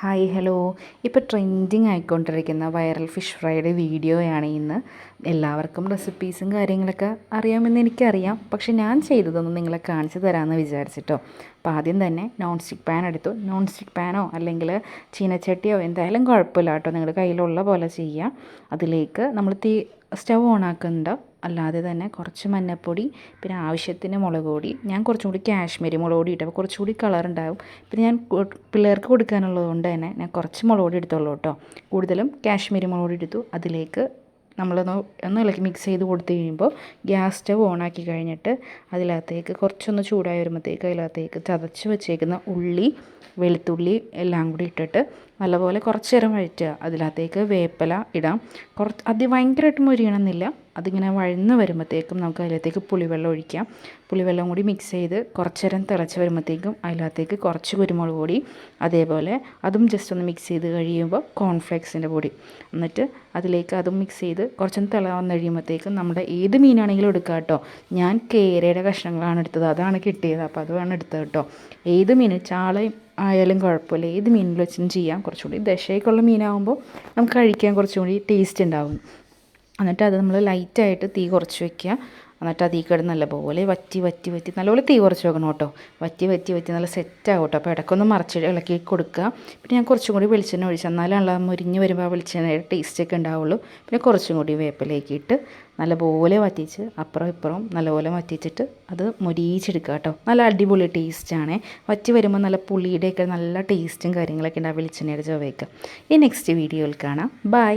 Hi hello. ഇപ്പോൾ trending ആയിക്കൊണ്ടിരിക്കുന്ന viral fish ഫ്രൈയുടെ വീഡിയോയാണ് ഇന്ന്. എല്ലാവർക്കും റെസിപ്പീസും കാര്യങ്ങളൊക്കെ അറിയാമെന്ന് എനിക്കറിയാം. പക്ഷെ ഞാൻ ചെയ്തതൊന്നും നിങ്ങളെ കാണിച്ചു തരാമെന്ന് വിചാരിച്ചിട്ടോ. അപ്പോൾ ആദ്യം തന്നെ നോൺ സ്റ്റിക്ക് പാൻ എടുത്തു. നോൺ സ്റ്റിക്ക് പാനോ അല്ലെങ്കിൽ ചീനച്ചട്ടിയോ എന്തായാലും കുഴപ്പമില്ല കേട്ടോ. നിങ്ങളുടെ കയ്യിലുള്ള പോലെ ചെയ്യുക അതിലേക്ക് നമ്മൾ തീ സ്റ്റവ് ഓൺ ആക്കുന്നുണ്ട് അല്ലാതെ തന്നെ കുറച്ച് മഞ്ഞൾപ്പൊടി പിന്നെ ആവശ്യത്തിന് മുളക് പൊടി ഞാൻ കുറച്ചും കൂടി കാശ്മീരി മുളക് പൊടി ഇട്ടപ്പോൾ കുറച്ചുകൂടി കളർ ഉണ്ടാവും. പിന്നെ ഞാൻ പിള്ളേർക്ക് കൊടുക്കാനുള്ളത് കൊണ്ട് തന്നെ ഞാൻ കുറച്ച് മുളക് പൊടി എടുത്തുള്ളൂ കേട്ടോ. കൂടുതലും കാശ്മീരി മുളക് പൊടി എടുത്തു. അതിലേക്ക് നമ്മളൊന്ന് ഒന്ന് ഇളക്കി മിക്സ് ചെയ്ത് കൊടുത്തു കഴിയുമ്പോൾ ഗ്യാസ് സ്റ്റവ് ഓണാക്കി കഴിഞ്ഞിട്ട് അതിനകത്തേക്ക് കുറച്ചൊന്ന് ചൂടായി വരുമ്പോഴത്തേക്ക് അതിനകത്തേക്ക് ചതച്ച് വെച്ചേക്കുന്ന ഉള്ളി വെളുത്തുള്ളി എല്ലാം കൂടി ഇട്ടിട്ട് നല്ലപോലെ കുറച്ച് നേരം വഴറ്റുക. അതിനകത്തേക്ക് വേപ്പില ഇടാം. കുറച്ച് അത് ഭയങ്കരമായിട്ട് മുരിയണമെന്നില്ല. അതിങ്ങനെ വഴന്ന് വരുമ്പോഴത്തേക്കും നമുക്ക് അതിലത്തേക്ക് പുളിവെള്ളം ഒഴിക്കാം. പുളിവെള്ളം കൂടി മിക്സ് ചെയ്ത് കുറച്ച് നേരം തിളച്ച് വരുമ്പോഴത്തേക്കും അതിനകത്തേക്ക് കുറച്ച് കുരുമുളക് പൊടി അതേപോലെ അതും ജസ്റ്റ് ഒന്ന് മിക്സ് ചെയ്ത് കഴിയുമ്പോൾ കോൺഫ്ലേക്സിന്റെ പൊടി. എന്നിട്ട് അതിലേക്ക് അതും മിക്സ് ചെയ്ത് കുറച്ചൊന്ന് തിള വന്ന് കഴിയുമ്പോഴത്തേക്കും നമ്മുടെ ഏത് മീനാണെങ്കിലും എടുക്കുക കേട്ടോ. ഞാൻ കേരയുടെ കഷ്ണങ്ങളാണ് എടുത്തത്. അതാണ് കിട്ടിയത്. അപ്പോൾ അതുമാണ് എടുത്തത് കേട്ടോ. ഏത് മീൻ? ചാളയും ആയാലും കുഴപ്പമില്ല. ഏത് മീനിൽ വെച്ചും ചെയ്യാം. കുറച്ചുകൂടി ദശയൊക്കെയുള്ള മീനാകുമ്പോൾ നമുക്ക് കഴിക്കാൻ കുറച്ചും കൂടി ടേസ്റ്റ് ഉണ്ടാവും. എന്നിട്ട് അത് നമ്മൾ ലൈറ്റായിട്ട് തീ കുറച്ച് വെക്കുക. എന്നിട്ട് അതീ കിടന്ന് നല്ലപോലെ വറ്റി വറ്റി വറ്റി. നല്ലപോലെ തീ കുറച്ച് വെക്കണം കേട്ടോ. വറ്റി വറ്റി വറ്റി നല്ല സെറ്റാകും കേട്ടോ. അപ്പോൾ ഇടയ്ക്കൊന്ന് മറിച്ച് ഇളക്കി കൊടുക്കുക. പിന്നെ ഞാൻ കുറച്ചും കൂടി വെളിച്ചെണ്ണ ഒഴിച്ച് എന്നാലാണല്ലോ മുരിഞ്ഞ് വരുമ്പോൾ ആ ടേസ്റ്റ് ഒക്കെ ഉണ്ടാവുള്ളൂ. പിന്നെ കുറച്ചും കൂടി വേപ്പിലേക്ക് ഇട്ട് നല്ലപോലെ വറ്റിച്ച് അപ്പുറം ഇപ്പുറം നല്ലപോലെ വറ്റിച്ചിട്ട് അത് മൊരിയിച്ചെടുക്കുക കേട്ടോ. നല്ല അടിപൊളി ടേസ്റ്റാണ് വറ്റി വരുമ്പോൾ നല്ല പുളിയുടെയൊക്കെ നല്ല ടേസ്റ്റും കാര്യങ്ങളൊക്കെ ഉണ്ടാവും വെളിച്ചെണ്ണയുടെ ചുവയൊക്കെ ഈ നെക്സ്റ്റ് വീഡിയോയിൽ കാണാം. ബൈ